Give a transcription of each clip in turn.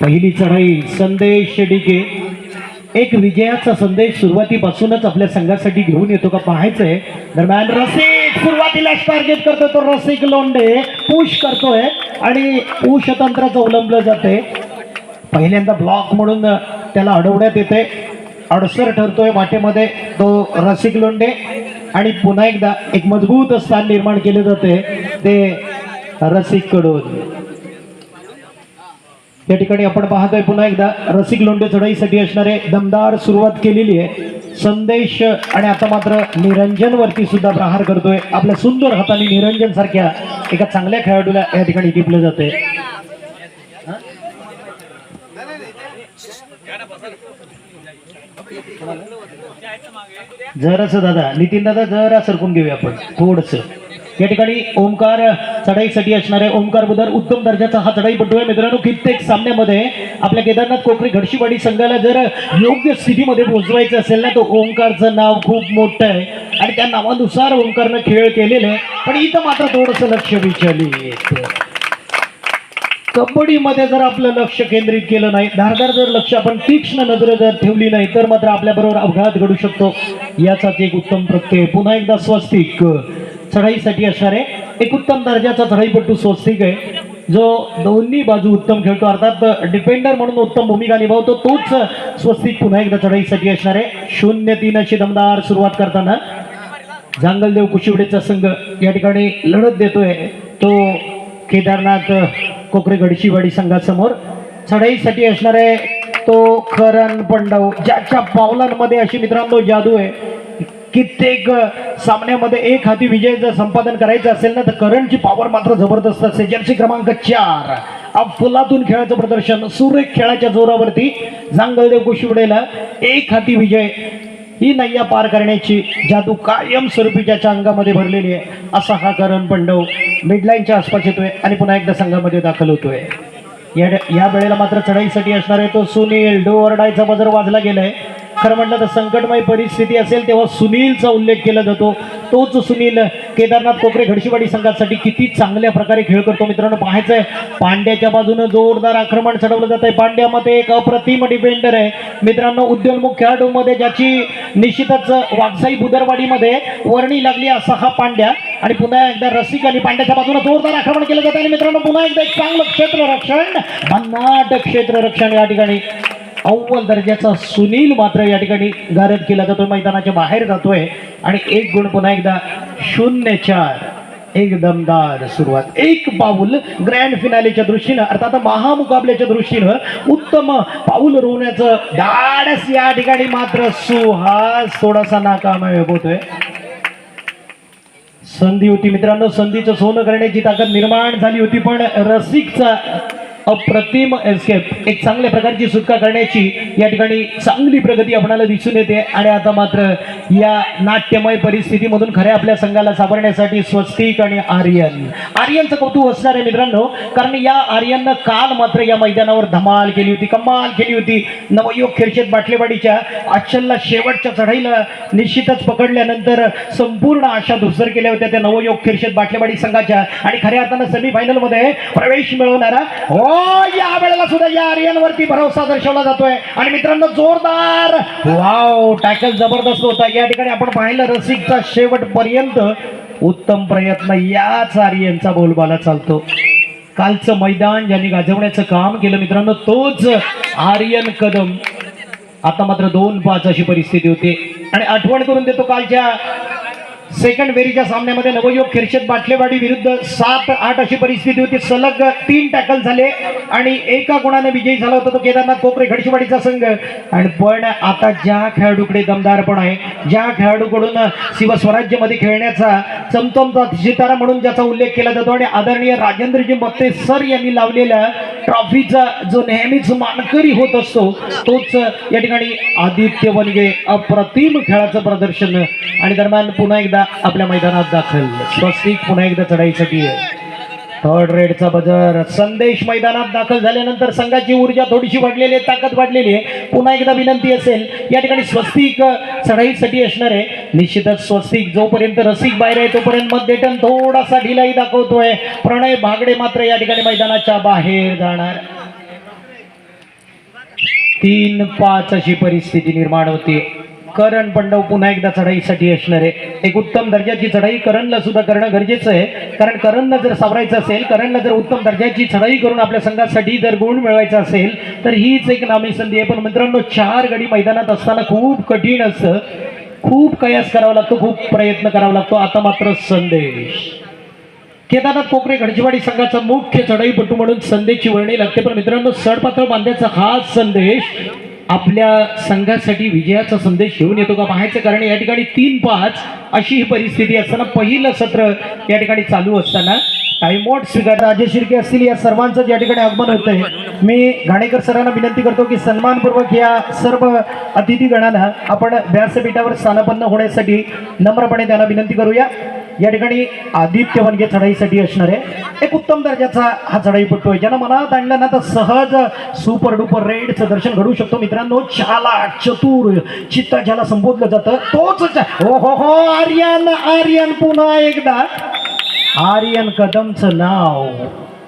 पहिली चढाई संदेश डीके एक विजयाचा संदेश सुरुवातीपासूनच आपल्या संघासाठी घेऊन येतो का पाहायचंय. दरम्यान रसिक सुरुवातीला टार्गेट करतो तो रसिक लोंडे. पुश करतोय आणि पुश तंत्राचं अवलंबलं जाते पहिल्यांदा ब्लॉक म्हणून त्याला अडवण्यात येते अडसर ठरतोय वाटेमध्ये तो रसिक लोंडे. आणि पुन्हा एकदा एक मजबूत स्थान निर्माण केले जाते ते रसिककडून या ठिकाणी आपण पाहतोय पुन्हा एकदा रसिक लोंढे चढाईसाठी असणारे दमदार सुरुवात केलेली आहे. संदेश आणि आता मात्र निरंजन वरती सुद्धा प्रहार करतोय. आपल्या सुंदर हाताने निरंजन सारख्या एका चांगल्या खेळाडूला या ठिकाणी टिपलं जाते जरास दादा नितीन दादा जरा सरकून घेऊया आपण. थोडस. या ठिकाणी ओंकार चढाईसाठी असणारे ओंकार बुधर उत्तम दर्जाचा हा चढाईपटू आहे. मित्रांनो कित्येक सामन्यामध्ये आपल्या केदारनाथ कोकरे घडशीवाडी संघाला जर योग्य स्थितीमध्ये पोहोचवायचं असेल ना तर ओंकारचं नाव खूप मोठं आहे. आणि त्या नावानुसार ओंकारनं खेळ केलेले आहे. पण इथं मात्र थोडंसं लक्ष विचलित. कबड्डीमध्ये जर आपलं लक्ष केंद्रित केलं नाही धारदार जर लक्ष आपण तीक्ष्ण नजर जर ठेवली नाही तर मात्र आपल्याबरोबर अपघात घडू शकतो. याचाच एक उत्तम प्रत्यय. पुन्हा एकदा स्वस्तिक. चढाईसाठी असणारे एक उत्तम दर्जाचा चढाईपट्टू स्वस्तिक आहे. जो दोन्ही बाजू उत्तम खेळतो. अर्थात डिफेंडर म्हणून उत्तम भूमिका निभावतो. तोच स्वस्तिक पुन्हा एकदा चढाईसाठी असणारे शून्य तीन अशी दमदार सुरुवात करताना जांगलदेव कुशिवडेचा संघ या ठिकाणी लढत देतोय. तो केदारनाथ कोकरे गडशीवाडी संघासमोर चढाईसाठी असणारे तो करण पंडव ज्याच्या पावलांमध्ये अशी मित्रांनो जादू आहे. कित्येक सामन्यामध्ये एक हाती विजय जर संपादन करायचं असेल ना तर करणची पॉवर मात्र जबरदस्त असते. जर्सी क्रमांक चार. अफलातून खेळाचं प्रदर्शन. सुरेख खेळाच्या जोरावरती जांगलदेव कुशिवडेला एक हाती विजय. ही नय्या पार करण्याची जादू कायमस्वरूपी ज्याच्या अंगामध्ये भरलेली आहे. असा हा करण पंडव मिडलाईनच्या आसपास येतोय आणि पुन्हा एकदा संघामध्ये दाखल होतोय. या या वेळेला मात्र चढाईसाठी असणार आहे तो सुनील डोवरडायचा बजर वाजला गेलाय. खरं म्हटलं तर संकटमय परिस्थिती असेल तेव्हा सुनीलचा उल्लेख केला जातो. तोच सुनील केदारनाथ कोकरे घडशीवाडी संघासाठी किती चांगल्या प्रकारे खेळ करतो मित्रांनो. पाहायचंय पांड्याच्या बाजूनं जोरदार आक्रमण चढवलं जात आहे पांड्यामध्ये एक अप्रतिम डिफेंडर आहे. मित्रांनो उद्योन्मुख खेळाडूमध्ये ज्याची निश्चितच वागसाई बुदरवाडीमध्ये वर्णी लागली असा हा पांड्या. आणि पुन्हा एकदा रसिक आणि पांड्याच्या बाजूला जोरदार आक्रमण केलं जातं आणि मित्रांनो पुन्हा एकदा एक चांगलं क्षेत्ररक्षण भन्नाट क्षेत्ररक्षण या ठिकाणी. अव्वल दर्जाचा सुनील मात्र या ठिकाणी गारद केला जातोय. मैदानाच्या बाहेर जातोय. आणि एक गुण पुन्हा एकदा शून्य चार. एक दमदार सुरुवात. एक पाऊल ग्रँड फिनालेच्या दृष्टीनं अर्थात महामुकाबल्याच्या दृष्टीनं उत्तम पाऊल रोवण्याचं धाडस या ठिकाणी मात्र सुहास थोडासा नाकाम होतोय. संधी होती मित्रांनो संधीचं सोनं करण्याची ताकद निर्माण झाली होती पण रसिकचा अप्रतिम एस्केप एक चांगल्या प्रकारची सुटका करण्याची या ठिकाणी चांगली प्रगती आपणाला दिसून येते. आणि आता मात्र या नाट्यमय परिस्थितीमधून खऱ्या आपल्या संघाला सापडण्यासाठी स्वस्तिक आणि आर्यन. आर्यनचं कौतुक असणार आहे मित्रांनो कारण या आर्यननं काल मात्र या मैदानावर धमाल केली होती कमाल केली होती. नवयुग खिरशेत बाटलेवाडीच्या आचलला शेवटच्या चढाईला निश्चितच पकडल्यानंतर संपूर्ण आशा धुसर केल्या होत्या त्या नवयुग खिरशेत बाटलेवाडी संघाच्या. आणि खऱ्या अर्थानं सेमीफायनलमध्ये प्रवेश मिळवणारा हो या वेळेला सुद्धा या आर्यनवरती भरोसा दर्शवला जातोय. आणि मित्रांनो जोरदार वाव टॅकल जबरदस्त होता. या ठिकाणी आपण पाहिलं रसिकचा शेवटपर्यंत उत्तम प्रयत्न याच आर्यनचा बोलबाला चालतो. कालचं मैदान ज्यांनी गाजवण्याचं काम केलं मित्रांनो तोच आर्यन कदम. आता मात्र दोन पाच अशी परिस्थिती होती. आणि आठवण करून देतो कालच्या सेकंड वेरीच्या सामन्यामध्ये नवयुवक खिरशेद बाटलेवाडी विरुद्ध सात आठ अशी परिस्थिती होती. सलग तीन टॅकल झाले आणि एका गुणाने विजयी झाला होता तो केदारनाथ कोपरे खडशेवाडीचा संघ. आणि पण आता ज्या खेळाडूकडे दमदार पण आहे ज्या खेळाडूकडून शिवस्वराज्यमध्ये खेळण्याचा चमचमचा सितारा म्हणून ज्याचा उल्लेख केला जातो आणि आदरणीय राजेंद्रजी मत्ते सर यांनी लावलेल्या ट्रॉफीचा जो नेहमीच मानकरी होत असतो तोच या ठिकाणी आदित्य वनगे अप्रतिम खेळाचं प्रदर्शन. आणि दरम्यान पुन्हा एकदा आपल्या मैदानात दाखल. स्वस्तिक पुन्हा एकदा चढाईसाठी. थर्ड रेडचा बजर संदेश मैदानात दाखल झाल्यानंतर संघाची ऊर्जा थोडीशी वाढलेली आहे ताकद वाढलेली आहे. पुन्हा एकदा विनंती असेल या ठिकाणी स्वस्तिक चढाईसाठी असणार आहे. निश्चितच स्वस्तिक जोपर्यंत रसिक बाहेर आहे तोपर्यंत मध्यटन थोडासा ढिलाई दाखवतोय. प्रणय भागडे मात्र या ठिकाणी मैदानाच्या बाहेर जाणार. तीन पाच अशी परिस्थिती निर्माण होते. करण पंडव पुन्हा एकदा चढाईसाठी असणार. आहे एक उत्तम दर्जाची चढाई करणला सुद्धा करणं गरजेचं आहे. कारण करणला जर सावरायचं असेल करणला जर उत्तम दर्जाची चढाई करून आपल्या संघासाठी जर गुण मिळवायचा असेल तर हीच एक नामी संधी आहे. पण मित्रांनो चार गडी मैदानात असताना खूप कठीण असतं खूप कयास करावा लागतो खूप प्रयत्न करावा लागतो. आता मात्र संदेश. केदारनाथ कोकरे गणजीवाडी संघाचा मुख्य चढाईपटू म्हणून संदेशची वर्णी लागते. पण मित्रांनो सडपातळ बांधायचा हा संदेश आपल्या संघासाठी विजयाचा संदेश घेऊन येतो का? पाहायचं कारण या ठिकाणी तीन पाच अशी ही परिस्थिती असताना पहिलं सत्र या ठिकाणी चालू असताना टाइमआउट स्वीकार राजे शिर्के असतील या सर्वांचं या ठिकाणी आगमन होत आहे. मी घाणेकर सरांना विनंती करतो की सन्मानपूर्वक या सर्व अतिथीगणांना आपण व्यासपीठावर स्थानापन्न होण्यासाठी नम्रपणे त्यांना विनंती करूया. या ठिकाणी आदित्य वनगे चढाईसाठी असणार आहे एक उत्तम दर्जाचा हा चढाईपट्टू आहे. ज्यांना मनात आणलं ना तर सहज सुपर डुपर रेडचं दर्शन घडू शकतो. मित्रांनो छाला चतुर चित्त ज्याला संबोधलं जातं तोच च- हो हो हो आर्यन आर्यन पुन्हा एकदा. आर्यन कदमचं नाव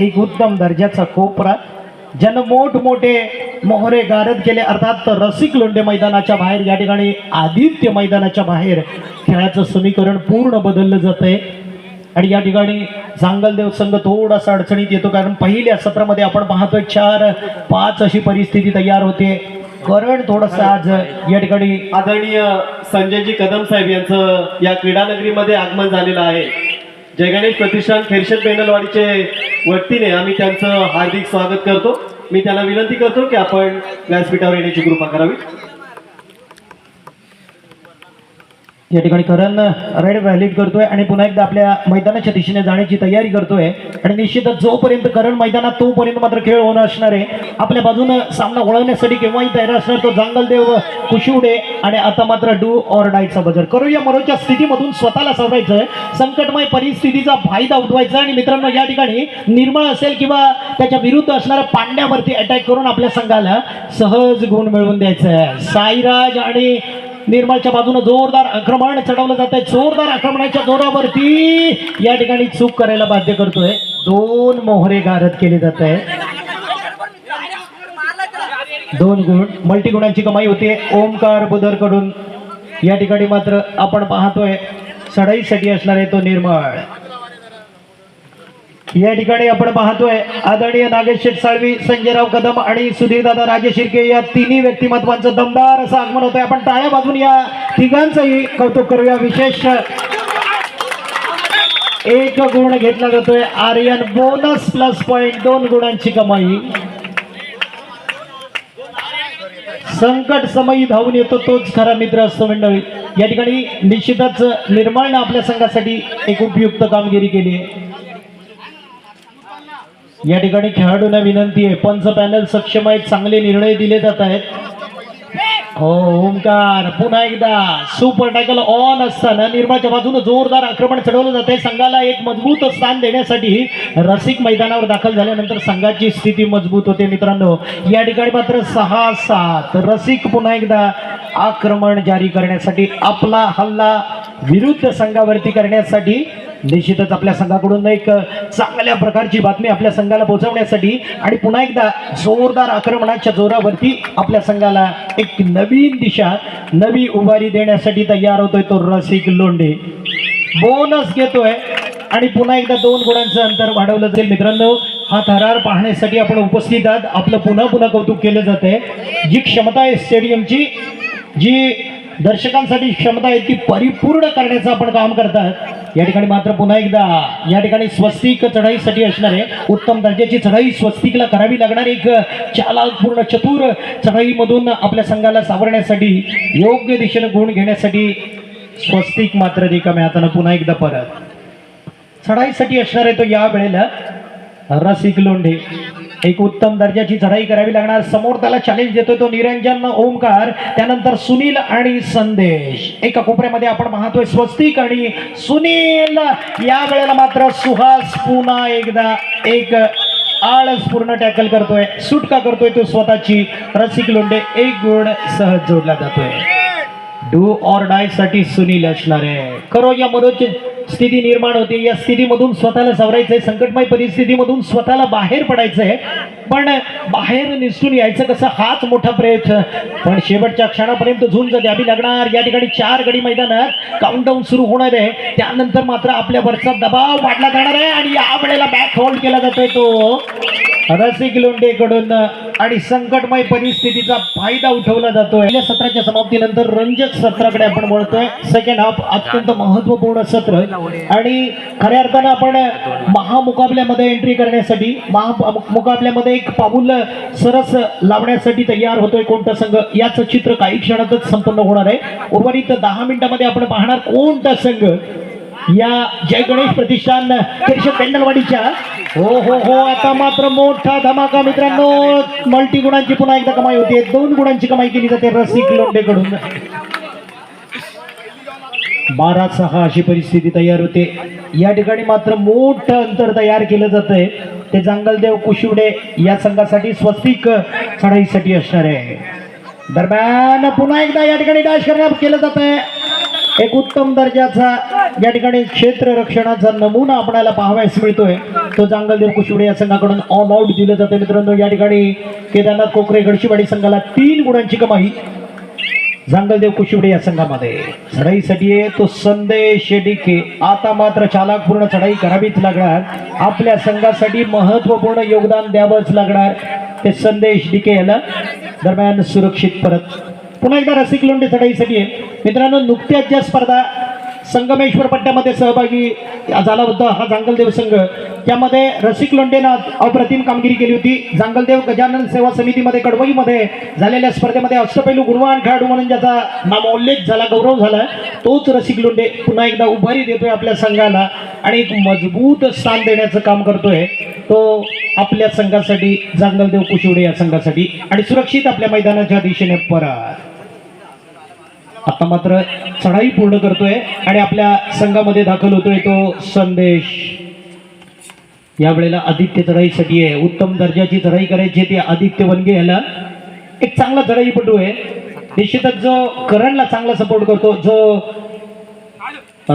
एक उत्तम दर्जाचा कोपरा. ज्यानं मोठमोठे मोहरे गारद केले अर्थात रसिक लोंढे मैदानाच्या बाहेर या ठिकाणी आदित्य मैदानाच्या बाहेर खेळाचं समीकरण पूर्ण बदललं जात आहे आणि या ठिकाणी सांगलदेव संघ थोडासा अडचणीत येतो कारण पहिल्या सत्रामध्ये आपण पाहतोय चार पाच अशी परिस्थिती तयार होते. करण थोडंसं आज या ठिकाणी आदरणीय संजयजी कदम साहेब यांचं या क्रीडानगरीमध्ये आगमन झालेलं आहे. जयगणेश प्रतिष्ठान खेरशेत बेंडलवाडीचे वतीने आम्ही त्यांचं हार्दिक स्वागत करतो. मी त्यांना विनंती करतो की आपण व्यासपीठावर येण्याची कृपा करावी. या ठिकाणी करण रेड व्हॅलिड करतोय आणि पुन्हा एकदा आपल्या मैदानाच्या दिशेने जाण्याची तयारी करतोय. आणि निश्चितच जोपर्यंत करण मैदानात तोपर्यंत मात्र खेळ होणं असणार आहे. आपल्या बाजूनं सामना वळवण्यासाठी केव्हाही तयार असणार तो जांगलदेव कुशिवडे आणि आता मात्र डू ऑर डायचा बजर. करूया मरोच्या स्थितीमधून स्वतःला सावरायचं संकटमय परिस्थितीचा फायदा उठवायचा आणि मित्रांनो या ठिकाणी निर्मळ असेल किंवा त्याच्या विरुद्ध असणाऱ्या पांड्यावरती अटॅक करून आपल्या संघाला सहज गुण मिळवून द्यायचं आहे. साईराज आणि निर्मलच्या बाजूने जोरदार आक्रमण चढवलं जात आहे जोरदार आक्रमणाच्या जोरावरती या ठिकाणी चूक करायला बाध्य करतोय. दोन मोहरे गारद केले जात आहे दोन गुण. मल्टी गुणांची कमाई होते. ओमकार बुधरकडून या ठिकाणी मात्र आपण पाहतोय. चढाईसाठी असणार आहे तो निर्मळ. या ठिकाणी आपण पाहतोय आदरणीय नागेश शेठ साळवी संजयराव कदम आणि सुधीरदादा राजेश शिर्के या तिन्ही व्यक्तिमत्वांचं दमदार असं आगमन होतंय. आपण टाळ्या बाजून या तिघांचंही कौतुक करूया. विशेष एक गुण घेतला जातोय. आर्यन बोनस प्लस पॉइंट दोन गुणांची कमाई. संकट समयी धावून येतो तोच खरा मित्र असतो मंडळी. या ठिकाणी निश्चितच निर्मळनं आपल्या संघासाठी एक उपयुक्त कामगिरी केली आहे. या ठिकाणी खेळाडूंना विनंती आहे. पंच पॅनल सक्षम आहेत चांगले निर्णय दिले जात आहेत. हो ओमकार पुन्हा एकदा सुपर टॅकल ऑन असताना निर्माच्या बाजूने जोरदार आक्रमण चढवलं जाते संघाला एक मजबूत स्थान देण्यासाठी रसिक मैदानावर दाखल झाल्यानंतर संघाची स्थिती मजबूत होते मित्रांनो. या ठिकाणी मात्र सहा सात रसिक पुन्हा एकदा आक्रमण जारी करण्यासाठी आपला हल्ला विरुद्ध संघावरती करण्यासाठी निश्चितच आपल्या संघाकडून एक चांगल्या प्रकारची बातमी आपल्या संघाला पोहोचवण्यासाठी आणि पुन्हा एकदा जोरदार आक्रमणाच्या जोरावरती आपल्या संघाला एक नवीन दिशा नवी उभारी देण्यासाठी तयार होतोय तो रसिक लोंढे. बोनस घेतोय. आणि पुन्हा एकदा दोन गुणांचं अंतर वाढवलं जाईल. मित्रांनो हा थरार पाहण्यासाठी आपण उपस्थित आहात. आपलं पुन्हा पुन्हा कौतुक केलं जात आहे जी क्षमता आहे स्टेडियमची जी दर्शकांसाठी क्षमता आहे ती परिपूर्ण करण्याचं आपण काम करतात. या ठिकाणी मात्र पुन्हा एकदा या ठिकाणी स्वस्तिक चढाईसाठी असणार आहे उत्तम दर्जाची चढाई स्वस्तिकला करावी लागणार एक चालापूर्ण चतुर चढाईमधून आपल्या संघाला सावरण्यासाठी योग्य दिशेने गुण घेण्यासाठी स्वस्तिक मात्र रिकाम्या हातानं पुन्हा एकदा परत. चढाईसाठी असणार आहे तो या वेळेला रसिक लोंढे. एक उत्तम दर्जाची चढाई करावी लागणार. समोर त्याला चॅलेंज देतोय तो निरंजन ओमकार. त्यानंतर सुनील आणि संदेश. एका कोपऱ्यामध्ये आपण पाहतोय स्वस्तिक आणि सुनील. या वेळेला मात्र सुहास पुन्हा एकदा एक आळस पूर्ण टॅकल करतोय. सुटका करतोय तो स्वतःची. रसिक लोंडे एक गुण सहज जोडला जातोय. डू ऑर डायसाठी सुनील असणार आहे. करो या मनोज स्थिती निर्माण होते. या स्थितीमधून स्वतःला सावरायचंय. संकटमय परिस्थितीमधून स्वतःला बाहेर पडायचंय. पण बाहेर निसटून यायचं कसं? हाच मोठा प्रयत्न. पण शेवटच्या क्षणापर्यंत झुंज द्यावी लागणार. या ठिकाणी चार गडी मैदानात काउंटडाऊन सुरू होणार आहे. त्यानंतर मात्र आपल्यावरचा दबाव वाढला जाणार आहे आणि या वेळेला बॅक होल्ड केला जातोय तो. रसिक लोंडेकडून आणि संकटमय परिस्थितीचा फायदा उठवला जातोय. पहिल्या सत्राच्या समाप्तीनंतर रंजक सत्राकडे आपण वळतोय. सेकंड हाफ अत्यंत महत्त्वपूर्ण सत्र. आणि खऱ्या अर्थानं आपण महामुकाबल्यामध्ये एंट्री करण्यासाठी महामुकाबल्यामध्ये एक पाऊल सरस लावण्यासाठी तयार होतोय कोणता संघ? याचं चित्र काही क्षणातच संपन्न होणार आहे. उर्वरित दहा मिनिटामध्ये आपण पाहणार कोणता संघ? या जय गणेश प्रतिष्ठान पेंडलवाडीच्या. हो हो हो आता मात्र मोठा धमाका मित्रांनो. मल्टी गुणांची पुन्हा एकदा कमाई होते दोन गुणांची कमाई केली जाते रसिक लोंडेकडून बारा सहा अशी परिस्थिती तयार होते. या ठिकाणी मात्र मोठं अंतर तयार केलं जात आहे ते जांगलदेव कुशिवडे या संघासाठी स्वस्तिक चढाईसाठी असणार आहे. दरम्यान पुन्हा एकदा या ठिकाणी डॅश करण्यात केलं जात आहे एक उत्तम दर्जाचा या ठिकाणी क्षेत्र रक्षणाचा नमुना आपल्याला पाहावयास मिळतोय. तो जांगलदेव कुशिवडे या संघाकडून ऑल आउट दिलं जातं मित्रांनो. या ठिकाणी केदारनाथ कोकरे गडचिवाडी संघाला तीन गुणांची कमाई जांगलदेव कुशिवडे या संघामध्ये. चढाईसाठी आहे तो संदेश डिके आता मात्र चालाकपूर्ण चढाई करावीच लागणार. आपल्या संघासाठी महत्त्वपूर्ण योगदान द्यावंच लागणार. ते संदेश डिके याला दरम्यान सुरक्षित परत. पुन्हा एकदा रसिक लोंढे चढाईसाठी आहे. मित्रांनो नुकत्याच ज्या स्पर्धा संगमेश्वर पट्ट्यामध्ये सहभागी झाला होता हा जांगलदेव संघ. त्यामध्ये रसिक लोंढेनं अप्रतिम कामगिरी केली होती. जांगलदेव गजानन सेवा समितीमध्ये कडवईमध्ये झालेल्या स्पर्धेमध्ये अष्टपैलू गुणवान खेळाडू म्हणून ज्याचा नामोल्लेख झाला गौरव झाला तोच रसिक लोंढे पुन्हा एकदा उभारी देतोय आपल्या संघाला आणि एक मजबूत स्थान देण्याचं काम करतोय तो आपल्या संघासाठी जांगलदेव कुशिवडे या संघासाठी आणि सुरक्षित आपल्या मैदानाच्या दिशेने परत. आता मात्र चढाई पूर्ण करतोय आणि आपल्या संघामध्ये दाखल होतोय तो संदेश. यावेळेला आदित्य चढाईसाठी आहे. उत्तम दर्जाची चढाई करायची ती आदित्य वनगे याला. एक चांगला चढाईपटू आहे. निश्चितच जो करणला चांगला सपोर्ट करतो जो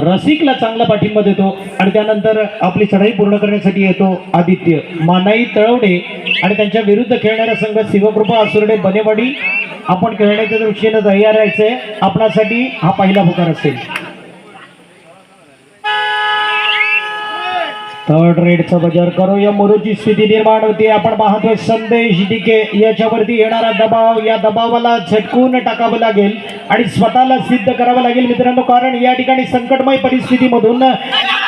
रसिकला चांगला पाठिंबा देतो आणि त्यानंतर आपली चढाई पूर्ण करण्यासाठी येतो आदित्य. मानाई तळवडे आणि त्यांच्या विरुद्ध खेळणारा संघ शिवकृपा असुरडे बनेवाडी. आपण खेळण्याच्या दृष्टीने तयार राहायचंय. आपणासाठी हा पहिला पुकार असेल. थर्ड रेडचं बजार करूया या स्थिती निर्माण होते. आपण पाहतोय संदेश डिके याच्यावरती येणारा दबाव. या दबावाला झटकून टाकावं लागेल आणि स्वतःला सिद्ध करावं लागेल मित्रांनो कारण या ठिकाणी संकटमय परिस्थितीमधून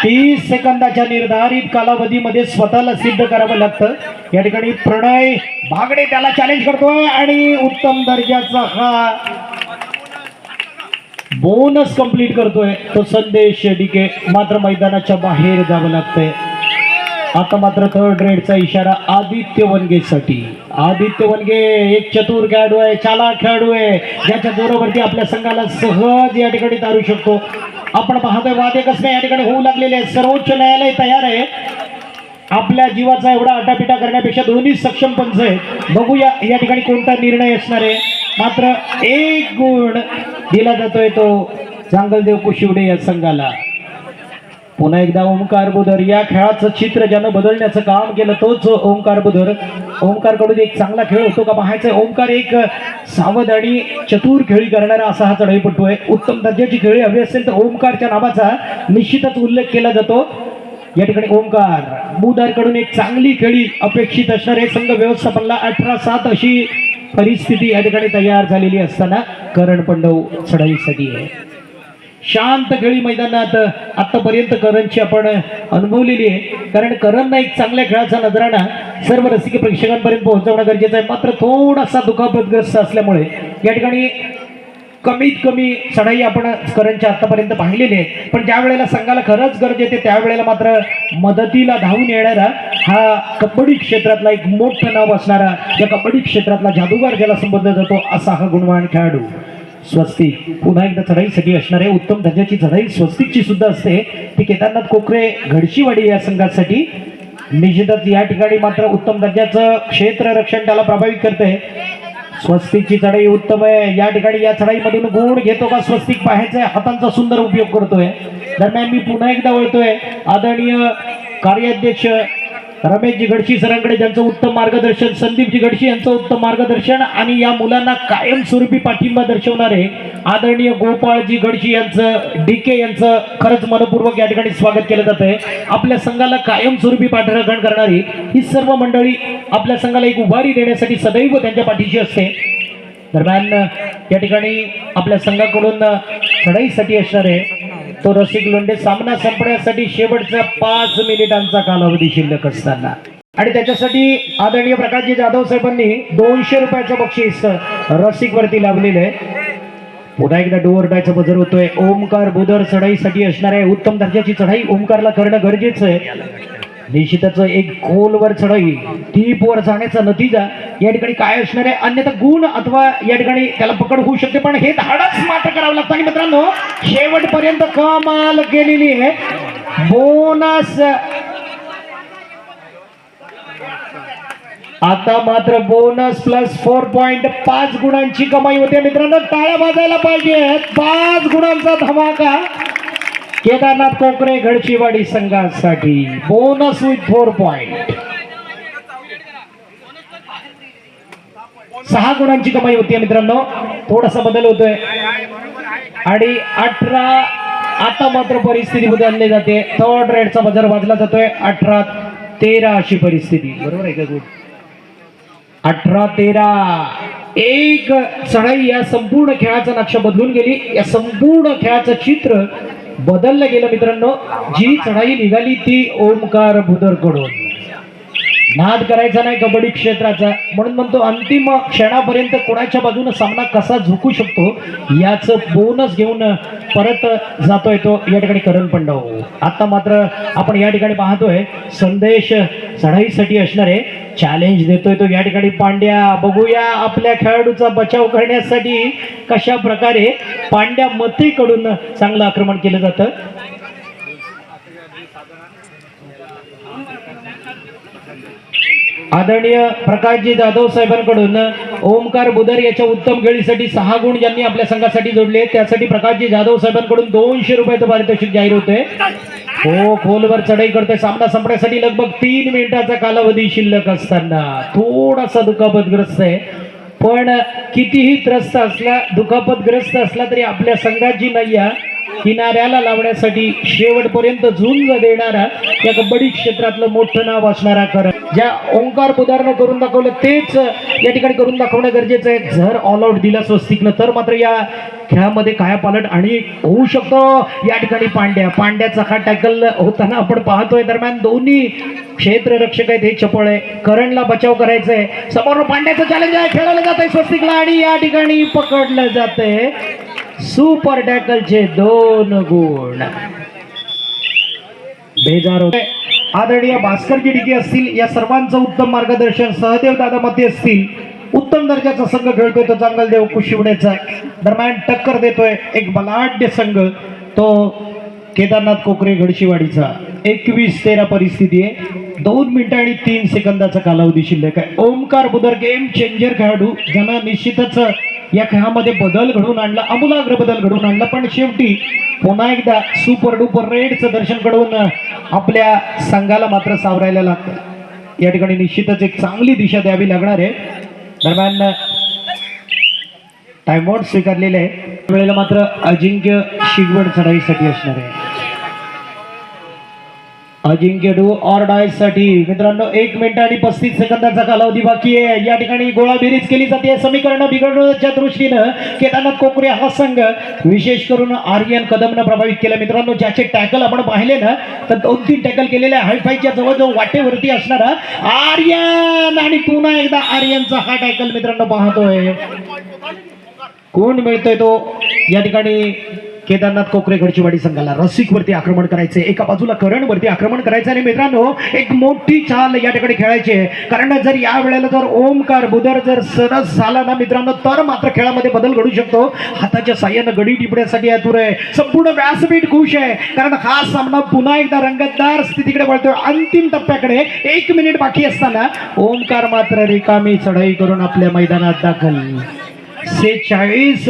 तीस सेकंदाच्या निर्धारित कालावधीमध्ये स्वतःला सिद्ध करावं लागतं. या ठिकाणी प्रणय भागडे त्याला चॅलेंज करतोय आणि उत्तम दर्जाचा हा बोनस कंप्लीट करतोय. तो संदेश डिके मात्र मैदानाच्या बाहेर जावं लागतंय. आता मात्र थर्ड रेडचा इशारा आदित्य वनगेसाठी आदित्य वनगे एक चतुर खेळाडू आहे चाला खेळाडू आहे. ज्याच्या जोरावरती आपल्या संघाला सहज या ठिकाणी तारू शकतो. आपण पाहतोय वादे कसं या ठिकाणी होऊ लागलेले आहे सर्वोच्च न्यायालय तयार आहे. आपल्या जीवाचा एवढा आटापिटा करण्यापेक्षा दोन्ही सक्षम पंच आहेत. बघूया या ठिकाणी कोणता निर्णय असणार आहे. मात्र एक गुण दिला जातोय तो चांगलदेव कुशिवडे या संघाला. पुन्हा एकदा ओंकार बुधर. या खेळाचं चित्र ज्यानं बदलण्याचं काम केलं तोच ओंकार बुधर. ओंकारकडून एक चांगला खेळ होतो का पाहायचा ओंकार एक सावध आणि चतुर खेळी करणारा असा हा चढाईपटू आहे. उत्तम दर्जाची खेळी हवी असेल तर ओंकारच्या नावाचा निश्चितच उल्लेख केला जातो. या ठिकाणी ओंकार बुधारकडून एक चांगली खेळी अपेक्षित असणारे संघ व्यवस्थापनला अठरा सात अशी परिस्थिती या ठिकाणी तयार झालेली असताना करण पंडव चढाईसाठी आहे. शांत खेळी मैदानात आतापर्यंत करणची आपण अनुभवलेली आहे. कारण करणना एक चांगल्या खेळाचा नजराणा सर्व रसिक प्रेक्षकांपर्यंत पोहोचवणं गरजेचं आहे. मात्र थोडासा दुखापतग्रस्त असल्यामुळे या ठिकाणी कमीत कमी चढाई आपण करणच्या आत्तापर्यंत पाहिलेली आहे. पण ज्या वेळेला संघाला खरंच गरज येते त्यावेळेला मात्र मदतीला धावून येणारा हा कबड्डी क्षेत्रातला एक मोठं नाव असणारा या कबड्डी क्षेत्रातला जादूगार ज्याला संबोधला जातो असा हा गुणवान खेळाडू. स्वस्तिक पुन्हा एकदा चढाईसाठी असणारे उत्तम दर्जाची चढाई स्वस्तिकची सुद्धा असते. ती केदारनाथ कोकरे घडशीवाडी या संघासाठी. निश्चितच या ठिकाणी मात्र उत्तम दर्जाचं क्षेत्र रक्षण त्याला प्रभावित करते. स्वस्तिकची चढाई उत्तम आहे. या ठिकाणी या चढाईमधून गुण घेतो का स्वस्तिक पाहायचंय. हातांचा सुंदर उपयोग करतोय. दरम्यान मी पुन्हा एकदा वळतोय. आदरणीय कार्याध्यक्ष रमेशजी गडशी सरांकडे ज्यांचं उत्तम मार्गदर्शन संदीपजी गडशी यांचं उत्तम मार्गदर्शन आणि या मुलांना कायमस्वरूपी पाठिंबा दर्शवणारे आदरणीय गोपाळजी गडशी यांचं डी के यांचं खरंच मनपूर्वक या ठिकाणी स्वागत केलं जात आहे. आपल्या संघाला कायमस्वरूपी पाठराखण करणारी ही सर्व मंडळी आपल्या संघाला एक उभारी देण्यासाठी सदैव त्यांच्या पाठीशी असते. दरम्यान या ठिकाणी आपल्या संघाकडून चढाईसाठी असणारे तो रसिक लोंढे सामना संपण्यासाठी शेवटचा पाच मिनिटांचा कालावधी शिल्लक असताना. आणि त्याच्यासाठी आदरणीय प्रकाशजी जाधव साहेबांनी दोनशे रुपयाचं बक्षीस रसिक वरती लावलेलं आहे. पुन्हा एकदा डोअर डायचा बजर होतोय. ओमकार बुदर चढाईसाठी असणाऱ्या उत्तम दर्जाची चढाई ओमकारला करणं गरजेचं आहे. निश्चितच एक खोलवर चढाई टीप वर जाण्याचा नतीजा या ठिकाणी काय असणार आहे? अन्यथा गुण अथवा या ठिकाणी त्याला पकड होऊ शकते पण हे धाडच मात्र करावं लागतं. आणि मित्रांनो शेवटपर्यंत कमाल केलेली आहे. बोनस. आता मात्र बोनस प्लस फोर पॉइंट पाच गुणांची कमाई होते. मित्रांनो टाळ्या वाजायला पाहिजे पाच गुणांचा धमाका. केदारनाथ कोकरे गडचिवाडी संघासाठी बोनस विथ फोर पॉइंट सहा गुणांची कमाई होती मित्रांनो. थोडासा बदल होतोय. आणि अठरा आता मात्र परिस्थिती बदलली जाते. थर्ड रेडचा बजार वाजला जातोय. अठरा तेरा अशी परिस्थिती. बरोबर आहे का गुड? अठरा तेरा. एक चढाई या संपूर्ण खेळाचा नक्षा बदलून गेली. या संपूर्ण खेळाचं चित्र बदललं गेलं मित्रांनो. जी चढाई निघाली ती ओमकार भुदरकडून. नाद करायचा नाही कबड्डी क्षेत्राचा. म्हणून म्हणतो अंतिम क्षणापर्यंत कोणाच्या बाजूने सामना कसा झुकू शकतो याचं बोनस घेऊन परत जातोय तो या ठिकाणी करण पंडव. आता मात्र आपण या ठिकाणी पाहतोय संदेश चढाईसाठी असणारे चॅलेंज देतोय तो या ठिकाणी पांड्या. बघूया आपल्या खेळाडूचा बचाव करण्यासाठी कशा प्रकारे पांड्या मतेकडून चांगलं आक्रमण केलं जातं. आदरणीय प्रकाशजी जाधव साहेबांकडून ओमकार बुदर याच्या उत्तम खेळीसाठी सहा गुण ज्यांनी आपल्या संघासाठी जोडले त्यासाठी प्रकाशजी जाधव साहेबांकडून दोनशे रुपयाचं पारितोषिक जाहीर होते हो खोलवर चढाई करतोय. सामना संपण्यासाठी लगभग तीन मिनिटाचा कालावधी शिल्लक असताना थोडासा दुखापतग्रस्त आहे. पण कितीही त्रस्त असला दुखापतग्रस्त असला तरी आपल्या संघाची नाही किनाऱ्याला लावण्यासाठी शेवटपर्यंत झुंज देणारा या कबड्डी क्षेत्रातलं मोठं नाव असणारा करण ज्या ओंकार उदाहरणं करून दाखवलं तेच या ठिकाणी करून दाखवणं गरजेचं आहे. जर ऑल आउट दिला स्वस्तिकनं तर मात्र या खेळामध्ये काय पालट आणि होऊ शकतो. या ठिकाणी पांड्या पांड्याचा हा टॅकल होताना आपण पाहतोय. दरम्यान दोन्ही क्षेत्ररक्षक आहेत हे चपळ आहे. करणला बचाव करायचा आहे समोर पांड्याचं चॅलेंज आहे. खेळायला जात आहे स्वस्तिकला आणि या ठिकाणी पकडलं जात आहे सुपर टॅकलचे दोन गुण. बेजार होते. आदरणीय भास्कर डिके असतील या सर्वांचं उत्तम मार्गदर्शन सहदेव दादा मध्ये असतील. उत्तम दर्जाचा संघ खेळतोय तो चांगलदेव कुशिवण्याचा दरम्यान टक्कर देतोय एक बलाढ्य संघ. तो केदारनाथ कोकरे घडशीवाडीचा एकवीस तेरा परिस्थिती आहे. दोन मिनिटं आणि तीन सेकंदाचा कालावधी शिल्लक आहे. ओमकार बुदर गेम चेंजर खेळाडू ज्यांना निश्चितच या खेळामध्ये बदल घडवून आणला अमूलाग्र बदल घडवून आणला. पण शेवटी पुन्हा एकदा सुपर डुपर रेडचं दर्शन घडवून आपल्या संघाला मात्र सावरायला लागतं. या ठिकाणी निश्चितच एक चांगली दिशा द्यावी लागणार आहे. दरम्यान टाइमआउट स्वीकारलेले आहे. वेळेला मात्र अजिंक्य शिगवड चढाईसाठी असणार आहे. अजिंक्य डू ऑर डायससाठी. मित्रांनो एक मिनिट आणि पस्तीस सेकंदाचा कालावधी बाकी आहे. या ठिकाणी गोळाबेरीज केली जाते. समीकरण बिघडण्याच्या दृष्टीनं केदारनाथ कोकरे हा संघ विशेष करून आर्यन कदमनं प्रभावित केलं. मित्रांनो ज्याचे टॅकल आपण पाहिले ना तर दोन तीन टॅकल केलेले हायफायच्या जवळजवळ वाटेवरती असणारा आर्यन आणि पुन्हा एकदा आर्यनचा हा टॅकल मित्रांनो पाहतोय. कोण मिळतोय तो? या ठिकाणी केदारनाथ कोकरे घडचीवाडी संघाला रसिकवरती आक्रमण करायचे एका बाजूला करणवरती आक्रमण करायचं आणि मित्रांनो एक मोठी चाल या ठिकाणी खेळायची आहे. कारण जर या वेळेला जर ओमकार बुधर जर सरस झाला ना मित्रांनो तर मात्र खेळामध्ये बदल घडू शकतो. हाताच्या साह्यानं गडी टिपण्यासाठी आतुर आहे. संपूर्ण व्यासपीठ खुश आहे. कारण हा सामना पुन्हा एकदा रंगतदार स्थितीकडे वळतोय. अंतिम टप्प्याकडे एक मिनिट बाकी असताना ओमकार मात्र रिकामी चढाई करून आपल्या मैदानात दाखल. सेहेचाळीस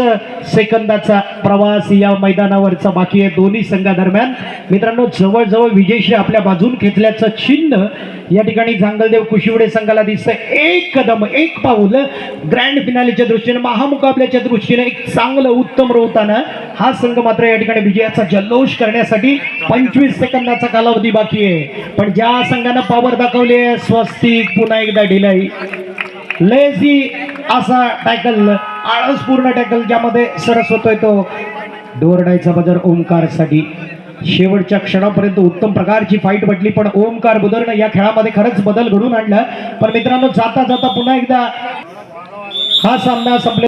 सेकंदाचा प्रवास या मैदानावरचा बाकी आहे दोन्ही संघादरम्यान. मित्रांनो जवळजवळ विजयशी आपल्या बाजून खेचल्याचं चिन्ह या ठिकाणी जांगलदेव कुशिवडे संघाला दिसतं एक कदम एक पाऊल ग्रँड फिनालीच्या दृष्टीने महामुकाबल्याच्या दृष्टीने एक चांगलं उत्तम रोवताना हा संघ मात्र या ठिकाणी विजयाचा जल्लोष करण्यासाठी पंचवीस सेकंदाचा कालावधी बाकी आहे. पण ज्या संघानं पावर दाखवली आहे स्वस्तिक पुन्हा एकदा ढिलाई लेझी असा टॅकल आळसपूर्ण टॅकल ज्यामध्ये सरस होतोय तो. डोरडायचा बदर ओमकारसाठी शेवटच्या क्षणापर्यंत उत्तम प्रकारची फाईट पटली पण ओमकार बुदरनं या खेळामध्ये खरंच बदल घडून आणला. पण मित्रांनो जाता जाता पुन्हा एकदा हा सामना संपले